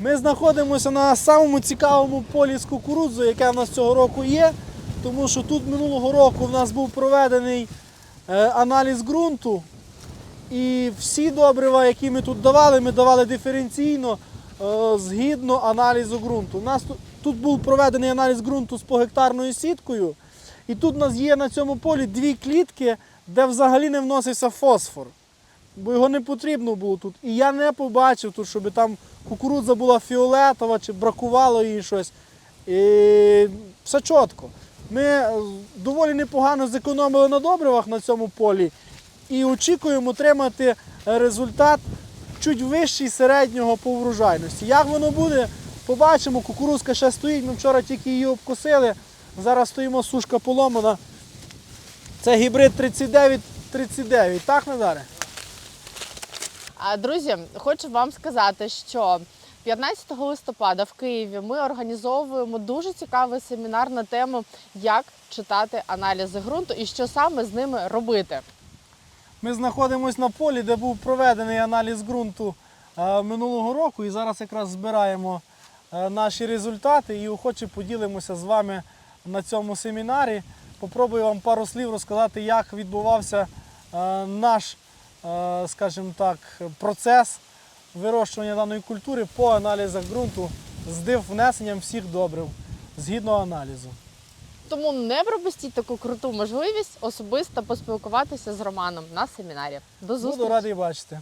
Ми знаходимося на самому цікавому полі з кукурудзою, яке в нас цього року є. Тому що тут минулого року в нас був проведений е, аналіз ґрунту. І всі добрива, які ми тут давали, ми давали диференційно е, згідно аналізу ґрунту. У нас тут, був проведений аналіз ґрунту з погектарною сіткою. І тут у нас є на цьому полі дві клітки, де взагалі не вносився фосфор. Бо його не потрібно було тут. І я не побачив тут, щоб там кукурудза була фіолетова чи бракувало їй щось. І все чітко. Ми е, доволі непогано зекономили на добривах на цьому полі і очікуємо отримати результат чуть вищий середнього по врожайності. Як воно буде, побачимо. Кукурузка ще стоїть. Ми вчора тільки її обкосили. Зараз стоїмо сушка поломана. Це гібрид 39-39, так, Назаре? Друзі, хочу вам сказати, що 15 листопада в Києві ми організовуємо дуже цікавий семінар на тему, як читати аналізи ґрунту і що саме з ними робити. Ми знаходимося на полі, де був проведений аналіз ґрунту е, минулого року. І зараз якраз збираємо е, наші результати і охоче поділимося з вами на цьому семінарі. Попробую вам пару слів розказати, як відбувався е, наш, скажімо так, процес вирощування даної культури по аналізах ґрунту з див внесенням всіх добрив згідно аналізу. Тому не пропустіть таку круту можливість особисто поспілкуватися з Романом на семінарі. До Буду радий бачити.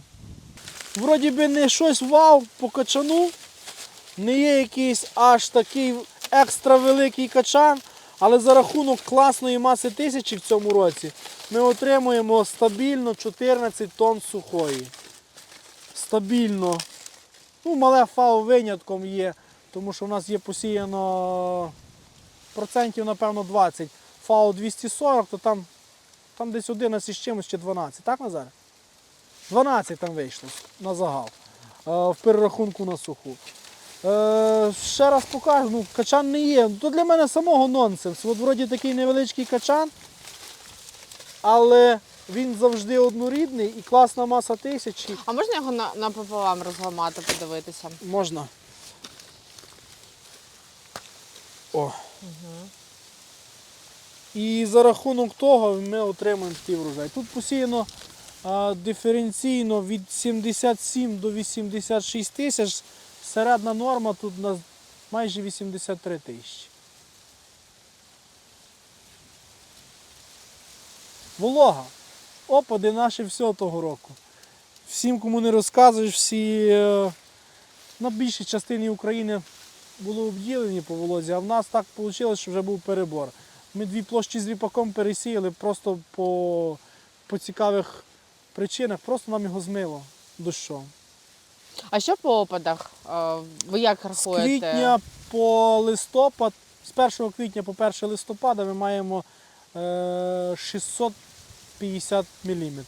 Вроді би не щось вау по качану, не є якийсь аж такий екстра великий качан, але за рахунок класної маси тисячі в цьому році ми отримуємо стабільно 14 тонн сухої. Стабільно. Ну, мале фау винятком є, тому що в нас є посіяно процентів, напевно, 20. Фау 240, то там, там десь 11 з чимось чи 12. Так, Назар? 12 там вийшло на загал. е, В перерахунку на суху. Е, Ще раз покажу, ну, качан не є. То для мене самого нонсенс. От вроді такий невеличкий качан, але він завжди однорідний і класна маса тисячі. А можна його на, напополам розламати, подивитися? Можна. О. І за рахунок того ми отримуємо такий врожай. Тут посіяно а, диференційно від 77 до 86 тисяч. Середня норма тут у нас майже 83 тисячі. Волога. Опади наші всього того року. Всім, кому не розказуєш, всі е, на більшій частині України були обділені по волозі, а в нас так вийшло, що вже був перебор. Ми дві площі з ріпаком пересіяли просто по по цікавих причинах, просто нам його змило дощом. А що по опадах? Е, ви як рахуєте? З квітня по листопад, з 1 квітня по 1 листопада ми маємо е, 600 50 мм.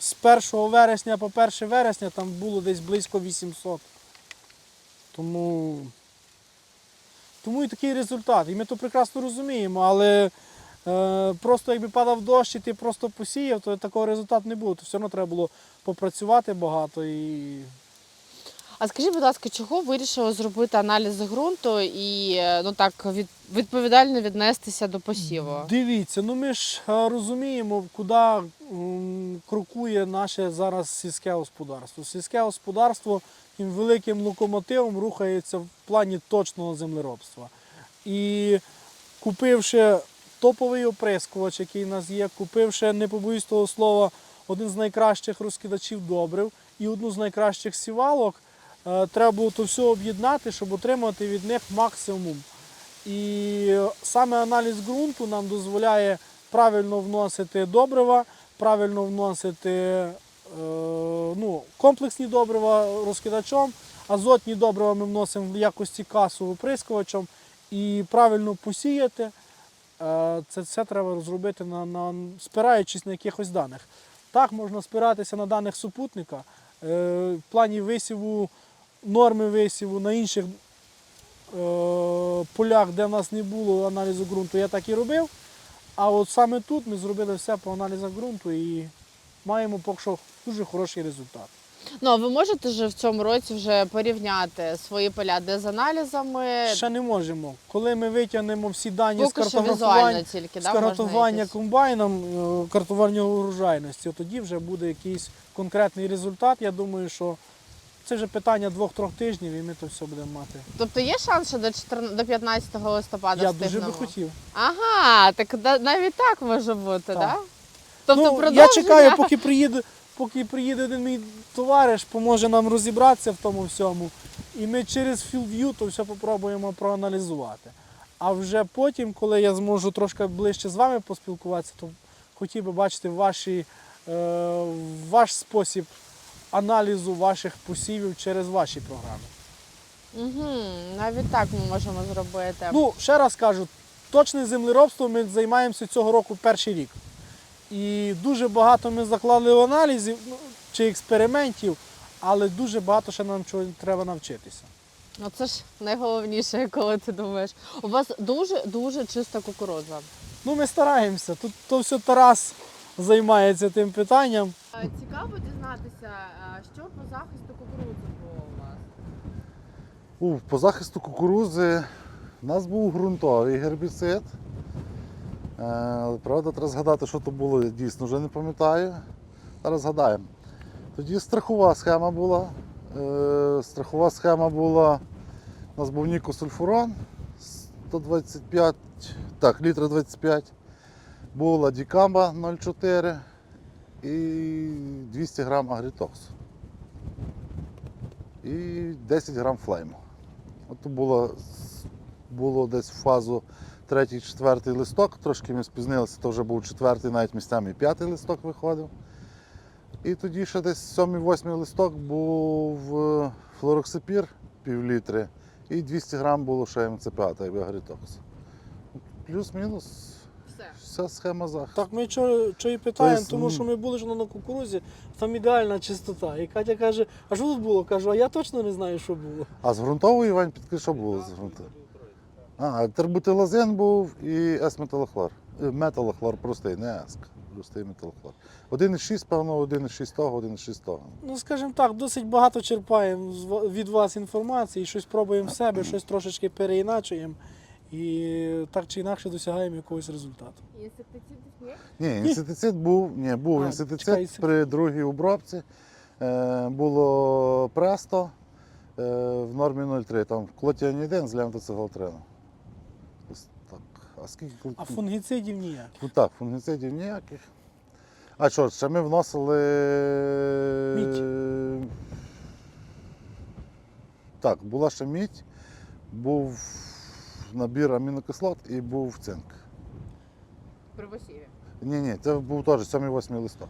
З 1 вересня по 1 вересня там було десь близько 800. Тому тому і такий результат. І ми то прекрасно розуміємо, але е, просто якби падав дощ і ти просто посіяв, то такого результату не було. То все одно треба було попрацювати багато і. А скажіть, будь ласка, чого вирішили зробити аналізи ґрунту і е, ну так від, відповідально віднестися до посіву? Дивіться, ну ми ж е, розуміємо, куди крокує наше зараз сільське господарство. Сільське господарство тим великим локомотивом рухається в плані точного землеробства. І купивши топовий оприскувач, який у нас є, купивши, не побоюсь того слова, один з найкращих розкидачів добрив і одну з найкращих сівалок, треба було то все об'єднати, щоб отримати від них максимум. І саме аналіз ґрунту нам дозволяє правильно вносити добрива, правильно вносити е, ну, комплексні добрива розкидачом, азотні добрива ми вносимо в якості касу оприскувачем і правильно посіяти. Е, Це все треба зробити на, на, спираючись на якихось даних. Так, можна спиратися на даних супутника. Е, В плані висіву, норми висіву на інших е, полях, де в нас не було аналізу ґрунту, я так і робив. А от саме тут ми зробили все по аналізах ґрунту і маємо поки що дуже хороший результат. Ну а ви можете ж в цьому році вже порівняти свої поля де з аналізами? Ще не можемо. Коли ми витягнемо всі дані з Поки що картографування, тільки, з да, можна картування якісь? комбайном, е, картування урожайності, тоді вже буде якийсь конкретний результат. Я думаю, що це вже питання двох-трьох тижнів, і ми то все будемо мати. Тобто є шанс, що до 14, до 15 листопада Я встигнемо? дуже би хотів. Ага, так да- навіть так може бути, так? Так. Да? Тобто ну, я чекаю, поки приїде, поки приїде один мій товариш, поможе нам розібратися в тому всьому. І ми через FieldView то все попробуємо проаналізувати. А вже потім, коли я зможу трошки ближче з вами поспілкуватися, то хотів би бачити ваші, е, ваш спосіб аналізу ваших посівів через ваші програми. Угу, навіть так ми можемо зробити. Ну, ще раз кажу, точне землеробство ми займаємося цього року перший рік. І дуже багато ми заклали аналізів ну, чи експериментів, але дуже багато ще нам чого треба навчитися. Ну це ж найголовніше, коли ти думаєш. У вас дуже дуже чиста кукурудза. Ну, ми стараємося. Тут то все Тарас займається тим питанням. Цікаво дізнатися, що по захисту кукурудзи було у вас. У, по захисту кукурузи у нас був ґрунтовий гербіцид. Е, правда, треба згадати, що то було, дійсно вже не пам'ятаю. Зараз згадаємо. Тоді страхова схема була. Е, страхова схема була. У нас був нікосульфурон 125, так, літра 25. Була дікамба 0,4 і 200 грам агрітоксу і 10 грам флейму. От було, було десь в фазу третій, четвертий листок, трошки ми спізнилися, то вже був четвертий, навіть місцями п'ятий листок виходив. І тоді ще десь сьомий, восьмий листок був е, флороксипір пів літри і 200 грам було ще МЦПА та агрітокс. Плюс-мінус. Вся схема захисту. Так ми чого, чого і питаємо, Тобто, тому ну- що ми були ж на кукурузі, там ідеальна чистота. І Катя каже, а що тут було? Кажу, а я точно не знаю, що було. А з ґрунтової Іван підкажи, що було з ґрунтової? А, тербутилазин був і С-металохлор. Е, Металохлор простий, не еск. Простий металохлор. 1,6, певно, 1,6 того, 1,6 того. Ну, скажімо так, досить багато черпаємо від вас інформації, щось пробуємо в себе, щось трошечки переіначуємо. І так чи інакше досягаємо якогось результату. Інсектицидів ні? Ні, інсектицид був, ні, був А, інсектицид чекай, при другій обробці. Е, було престо е, в нормі 0,3. Там клотіанідин з так. А скільки А фунгіцидів ніяк. Ну так, фунгіцидів ніяких. А що, ще ми вносили. Мідь. Так, була ще мідь, був набір амінокислот і був цинк. При. Ні, ні, це був теж 7-8 листок.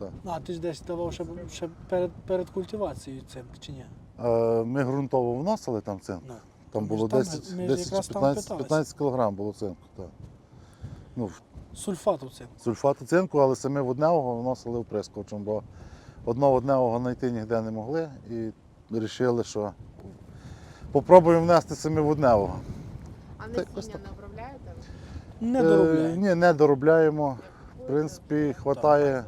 7-8. А ти ж десь давав ще, ще перед, перед культивацією цинк, чи ні? Е, Ми ґрунтово вносили там цинк. Ну. Там Ми було ж там- 10, ми ж 10 якраз чи там 15, питалися. 15 кг було цинку. Так. Ну, Сульфату цинку. сульфату цинку, але самі водневого вносили оприскувачем, бо одного водневого знайти ніде не могли і вирішили, що попробуємо внести самі водневого. А Так, ось насіння не обробляєте? Не Е, доробляємо. ні, не доробляємо. В принципі, хватає,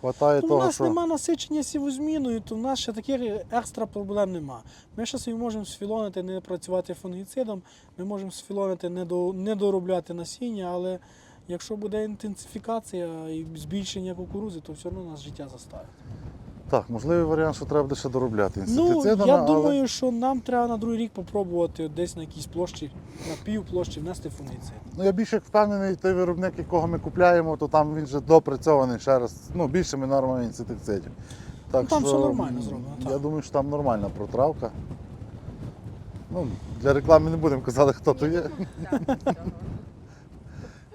хватає Ну, у нас що. нема насичення сівозміною, то в нас ще таких екстра проблем нема. Ми ще собі можемо сфілонити, не працювати фунгіцидом, ми можемо сфілонити, не, до, не доробляти насіння, але якщо буде інтенсифікація і збільшення кукурузи, то все одно нас життя заставить. Так, можливий варіант, що треба буде ще доробляти Ну, я але думаю, що нам треба на другий рік попробувати десь на якійсь площі, на пів площі внести фунгіцид. ну, я більше як впевнений, той виробник, якого ми купляємо, то там він вже допрацьований ще раз, ну, більшими нормами інсектицидів. Так Ну, там що, все нормально зроблено, Я так. думаю, що там нормальна протравка. Ну, для реклами не будемо казати, хто то є.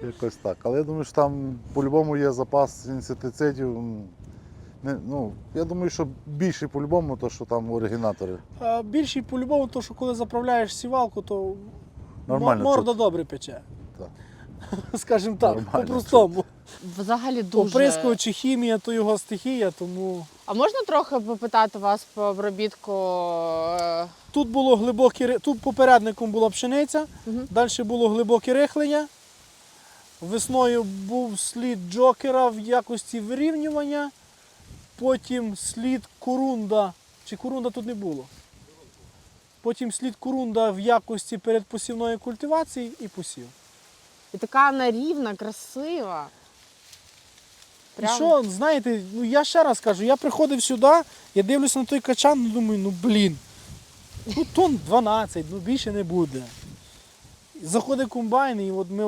Якось так. Але я думаю, що там по-любому є запас інсектицидів. Не, ну, я думаю, що більший по-любому, то що там оригінатори. А більший по-любому, то що коли заправляєш сівалку, то Нормально морда чути. добре пече. Так. Скажімо так, Нормально по-простому. Взагалі дуже. Оприскувач чи хімія то його стихія, тому А можна трохи попитати вас по обробітку? е, тут було глибоке тут попередником була пшениця, Мгм. далі було глибоке рихлення. Весною був слід джокера в якості вирівнювання. Потім слід корунда. Чи корунда тут не було? Потім слід корунда в якості передпосівної культивації і посів. І така вона рівна, красива. І що, знаєте, ну я ще раз кажу, я приходив сюди, я дивлюся на той качан, ну думаю, ну блін, ну тон 12, ну більше не буде. Заходить комбайн, і от ми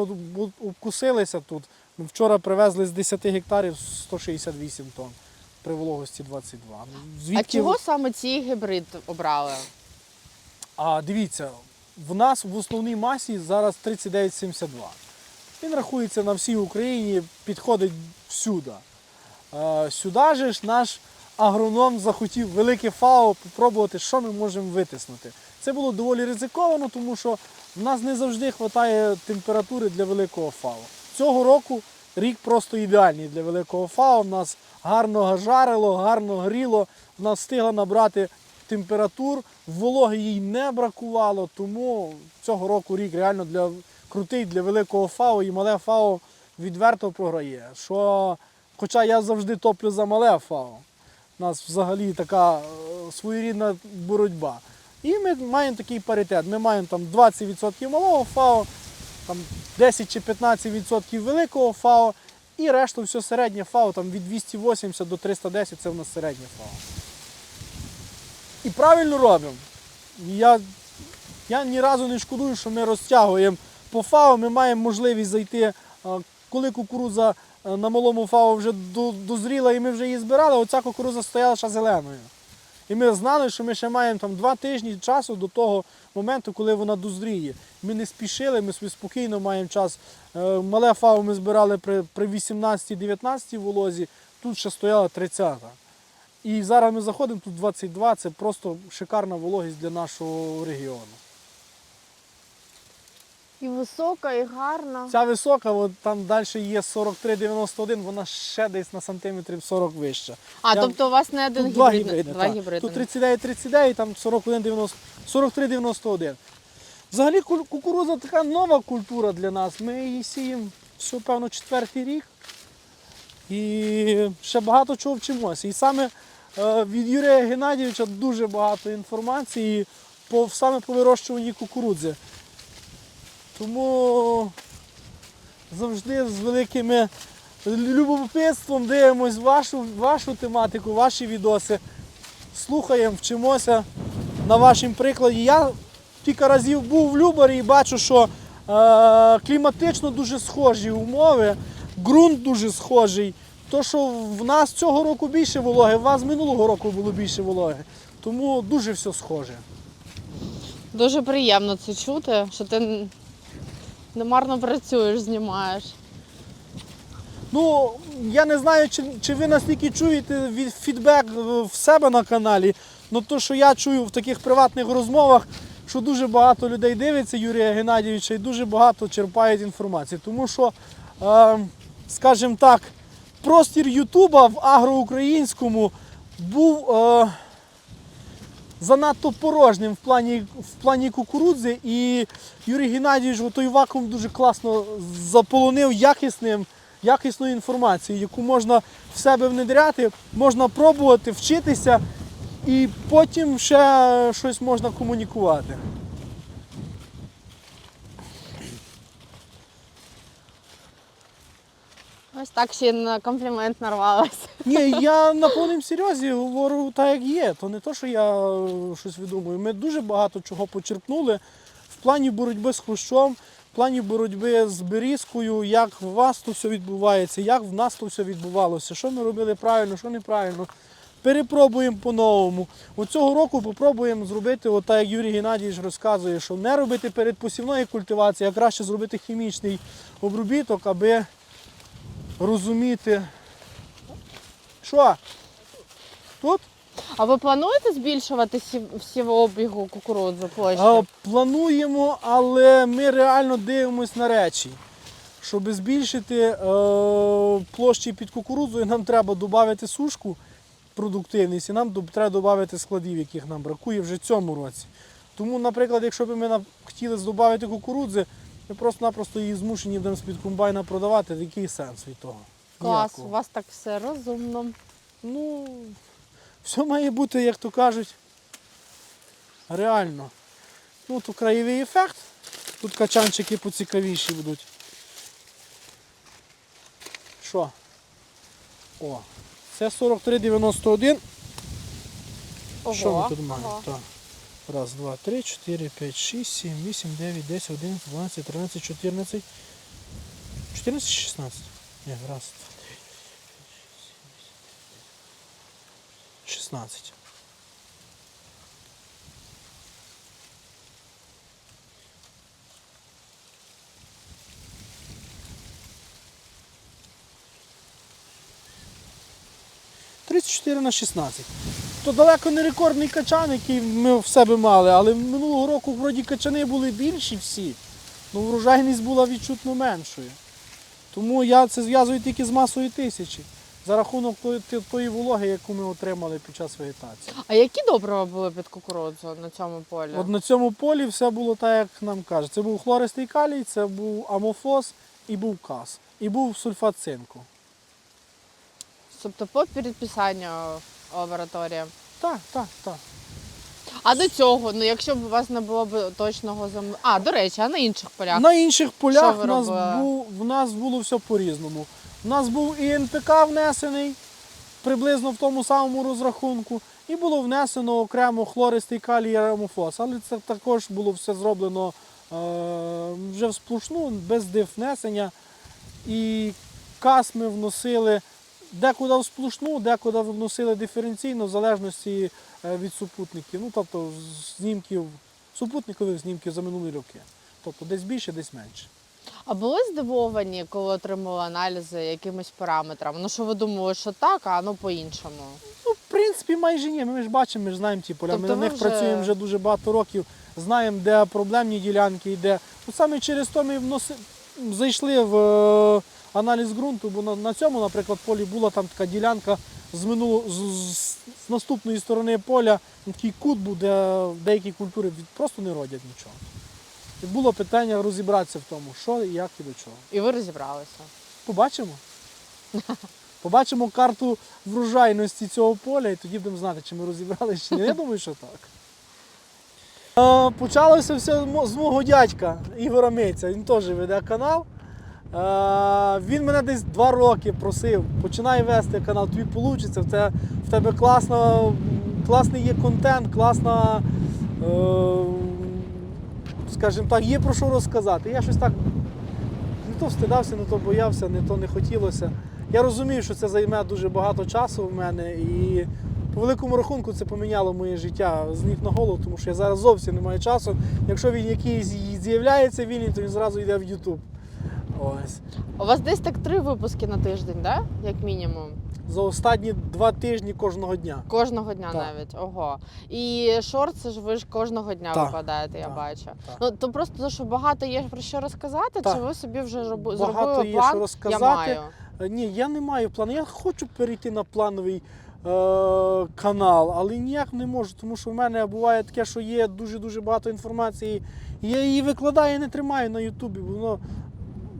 обкусилися тут. Ми вчора привезли з 10 гектарів 168 тонн при вологості 22. Ну, А чого саме цей гібрид обрали? А дивіться, в нас в основній масі зараз 39,72. Він рахується на всій Україні, підходить всюди. Е, Сюди же ж наш агроном захотів велике ФАО попробувати, що ми можемо витиснути. Це було доволі ризиковано, тому що в нас не завжди вистачає температури для великого ФАО. Цього року рік просто ідеальний для великого ФАО. В нас гарно жарило, гарно гріло, в нас встигла набрати температур, вологи їй не бракувало, тому цього року рік реально для крутий для великого ФАО і мале ФАО відверто програє. Що, хоча я завжди топлю за мале ФАО. У нас взагалі така е, своєрідна боротьба. І ми маємо такий паритет. Ми маємо там 20% малого ФАО, там 10 чи 15% великого ФАО, і решту все середнє ФАО, там від 280 до 310 це в нас середнє ФАО. І правильно робимо. Я, я ні разу не шкодую, що ми розтягуємо по ФАО, ми маємо можливість зайти, коли кукурудза на малому ФАО вже дозріла і ми вже її збирали, оця кукурудза стояла ще зеленою. І ми знали, що ми ще маємо там два тижні часу до того моменту, коли вона дозріє. Ми не спішили, ми собі спокійно маємо час. Е, Мале фау ми збирали при, при 18-19 волозі, тут ще стояла 30. І зараз ми заходимо, тут 22, це просто шикарна вологість для нашого регіону. І висока, і гарна. Ця висока, от там далі є 43,91, вона ще десь на сантиметрів 40 вища. А, Я- тобто у вас не один Тут два гібрид, гібриди. два так. гібриди. Тут 39-39, там 41,90 43,91. Взагалі ку- кукурудза така нова культура для нас. Ми її сіємо все, певно, четвертий рік. І ще багато чого вчимося. І саме е, від Юрія Геннадійовича дуже багато інформації по, саме по вирощуванні кукурудзи. Тому завжди з великими любопитством дивимось вашу, вашу тематику, ваші відоси. Слухаємо, вчимося на вашому прикладі. Я кілька разів був в Любарі і бачу, що е, кліматично дуже схожі умови, ґрунт дуже схожий. То, що в нас цього року більше вологи, у вас минулого року було більше вологи. Тому дуже все схоже. Дуже приємно це чути, що ти немарно працюєш, знімаєш. Ну, я не знаю, чи, чи ви настільки чуєте від фідбек в себе на каналі. Ну то, що я чую в таких приватних розмовах, що дуже багато людей дивиться Юрія Геннадійовича і дуже багато черпають інформації. Тому що, е, скажімо так, простір Ютуба в агроукраїнському був е, занадто порожнім в плані, в плані кукурудзи. І Юрій Геннадійович той вакуум дуже класно заполонив якісним, якісною інформацією, яку можна в себе внедряти, можна пробувати, вчитися, і потім ще щось можна комунікувати. Ось так ще на комплімент нарвалася. Ні, я на повному серйозі говорю так, як є. То не то, що я е, щось видумую. Ми дуже багато чого почерпнули в плані боротьби з хрущом, в плані боротьби з берізкою, як у вас то все відбувається, як в нас то все відбувалося, що ми робили правильно, що неправильно. Перепробуємо по-новому. От цього року попробуємо зробити, от так як Юрій Геннадійович розказує, що не робити передпосівної культивації, а краще зробити хімічний обробіток, аби розуміти. Що? Тут? А ви плануєте збільшувати сів- сівообігу кукурудзи площі? А, плануємо, але ми реально дивимось на речі. Щоб збільшити е, площі під кукурудзою, нам треба додати сушку, продуктивність, і нам треба додати складів, яких нам бракує вже в цьому році. Тому, наприклад, якщо б ми хотіли додати кукурудзи, ми просто-напросто її змушені будемо з-під комбайна продавати. Який сенс від того? Клас, Ніякого. у вас так все розумно. Ну, все має бути, як то кажуть, реально. Ну, тут краєвий ефект. Тут качанчики поцікавіші будуть. Що? О, це 43,91. Що ми тут маємо? ого. Так. Раз, два, три, чотири, п'ять, шість, сім, вісім, дев'ять, десять, один, дванадцять, тринадцять, чотирнадцять. Чотирнадцять, шістнадцять. Ні, раз, два, три, шістнадцять. 34 на 16. То далеко не рекордний качан, який ми в себе мали, але минулого року вроді качани були більші всі, але врожайність була відчутно меншою. Тому я це зв'язую тільки з масою тисячі за рахунок тої вологи, яку ми отримали під час вегетації. А які добрива були під кукурудзу на цьому полі? От на цьому полі все було так, як нам кажуть. Це був хлористий калій, це був амофос і був кас, і був сульфат цинку. Тобто по підписанню лабораторії. Так, так, так. А до цього, ну якщо б у вас не було б точного зам... А, до речі, а на інших полях? На інших полях в нас, був, в нас було все по-різному. У нас був і НПК внесений приблизно в тому самому розрахунку, і було внесено окремо хлористий калій і аромофос. Але це також було все зроблено е, вже в сплошну, без див внесення. І кас ми вносили декуди в сплошну, декуди вносили диференційно, в залежності е, від супутників. Ну, тобто знімків, супутникових знімків за минулі роки. Тобто десь більше, десь менше. А були здивовані, коли отримали аналізи якимись параметрами? Ну що ви думали, що так, а воно по-іншому? Ну, в принципі, майже ні. Ми ж бачимо, ми ж знаємо ті поля. Тобто ми на них вже- працюємо вже дуже багато років, знаємо, де проблемні ділянки, і де. Ну, саме через то ми вноси... зайшли в е, аналіз ґрунту, бо на, на цьому, наприклад, полі була там така ділянка з, минуло... з, з, з наступної сторони поля, такий кут був, де деякі культури просто не родять нічого. І було питання розібратися в тому, що, і як і до чого. І ви розібралися. Побачимо. Побачимо карту врожайності цього поля і тоді будемо знати, чи ми розібралися чи ні. Я думаю, що так. Е, Почалося все з з мого дядька Ігора Миця. Він теж веде канал. Е, Він мене десь два роки просив, починай вести канал, тобі вийде, в в тебе класно, класний є контент, класна, е, скажімо так, є про що розказати. Я щось так не то встидався, не то боявся, не то не хотілося. Я розумію, що це займе дуже багато часу в мене, і по великому рахунку це поміняло моє життя з ніг на голову, тому що я зараз зовсім не маю часу. Якщо він якийсь з'являється вільний, то він зразу йде в YouTube. Ось. У вас десь так три випуски на тиждень, да? як мінімум? За останні два тижні кожного дня. Кожного дня Так. навіть. Ого. І шорти ж ви ж кожного дня Так, викладаєте, я так, бачу. так. Ну то просто що багато є про що розказати, Так. чи ви собі вже роби- Багато зробили є план? що розказати. Я маю. Е, Ні, я не маю плану. Я хочу перейти на плановий е, канал, але ніяк не можу, тому що в мене буває таке, що є дуже-дуже багато інформації. Я її викладаю і не тримаю на Ютубі, воно,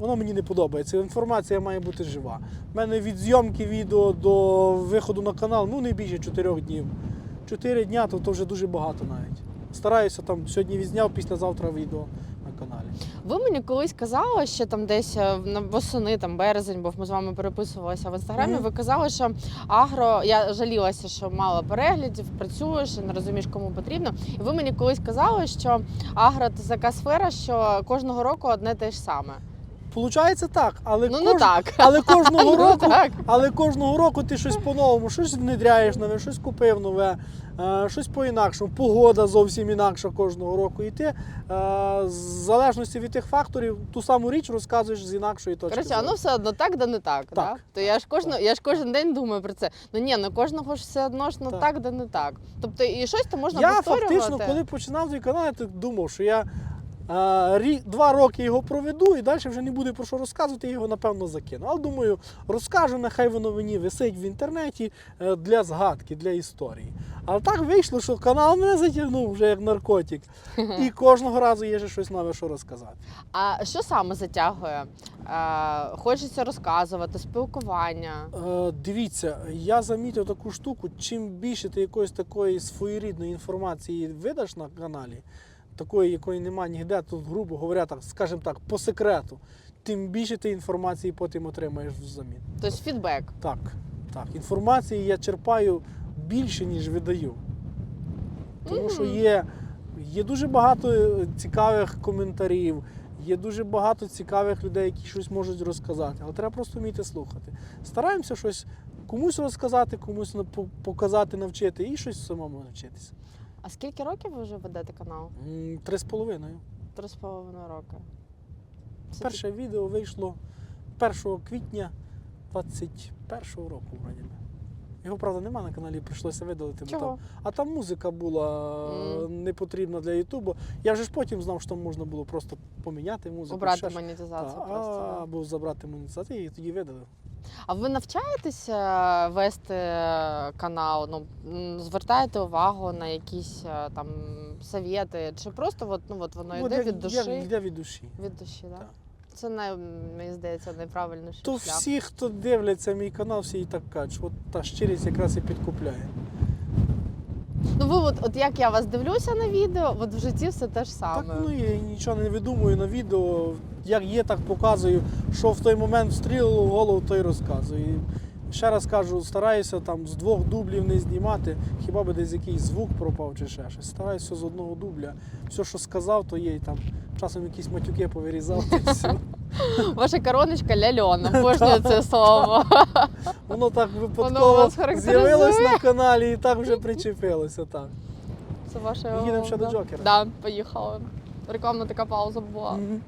воно мені не подобається. Інформація має бути жива. У мене від зйомки відео до виходу на канал ну не більше чотирьох днів. Чотири дня то, то вже дуже багато навіть. Стараюся там сьогодні відзняв, післязавтра відео на каналі. Ви мені колись казали, ще там десь е, на восени, там березень, бо ми з вами переписувалися в інстаграмі. Мгм. Ви казали, що агро, я жалілася, що мало переглядів, працюєш не розумієш, кому потрібно. І ви мені колись казали, що агро це така сфера, що кожного року одне те ж саме. Получається так, але ну кож- не так. Але кожного Ну, року, так. але кожного року ти щось по-новому, щось внедряєш нове, щось купив нове, е, щось по-інакшому. Погода зовсім інакша кожного року. І ти е, з залежності від тих факторів ту саму річ розказуєш з інакшої точки. Коротше, воно все одно так, да не так. Так, да? То я ж кожно, я ж кожен день думаю про це. Ну ні, ну кожного ж все одно ж ну Так. так, да не так. Тобто і щось то можна я повторювати. фактично, коли починав той канал, я так думав, що я два роки його проведу і далі вже не буде про що розказувати, я його напевно закину. Але думаю, розкажу, нехай воно мені висить в інтернеті е, для згадки, для історії. Але так вийшло, що канал мене затягнув вже як наркотик. І кожного разу є ще щось нове, що розказати. А що саме затягує? Е, хочеться розказувати, спілкування. Е, дивіться, я замітив таку штуку, чим більше ти якоїсь такої своєрідної інформації видаш на каналі, такої, якої немає ніде, тут, грубо говоря, так, скажімо так, по секрету, тим більше ти інформації потім отримаєш взамін. Тобто фідбек. Так, так. Інформації я черпаю більше, ніж видаю. Тому що є, є дуже багато е, цікавих коментарів, є дуже багато цікавих людей, які щось можуть розказати, але треба просто вміти слухати. Стараємося щось комусь розказати, комусь показати, навчити і щось самому навчитися. А скільки років ви вже ведете канал? Три з половиною. Три з половиною роки. Це Перше відео вийшло 1 квітня 21 року, вроді. Його, правда, нема на каналі, прийшлося видалити. бо Чого? Там, а там музика була е, Мгм. не потрібна для Ютубу. Я вже ж потім знав, що там можна було просто поміняти музику. Обрати монетизацію Та, просто. а, або забрати монетизацію і тоді видалив. А ви навчаєтеся вести канал? Ну звертаєте увагу на якісь е, там совєти? Чи просто от, ну, от воно Ну, йде від душі? йде- від душі. Від душі, так? Так. Це не мені здається неправильно. То шлях. всі, хто дивляться мій канал, всі і так кажуть, от та щирість якраз і підкупляє. Ну ви от, от як я вас дивлюся на відео, от в житті все те ж Так, саме. ну я нічого не видумую на відео. Як є, так показую. Що в той момент встрілило в голову, то й розказую. Ще раз кажу, стараюся там з двох дублів не знімати, хіба би десь якийсь звук пропав чи ще щось. Стараюся з одного дубля. Все, що сказав, то є і там часом якісь матюки повирізав. і все. Ваша короночка ляльона, обожнюю це слово. Воно так випадково вас характеризує. з'явилось на каналі і так вже причепилося. Так. Це ваше. Їдемо ще до. Джокера. Да, поїхали. Рекламна така пауза була. Мгм.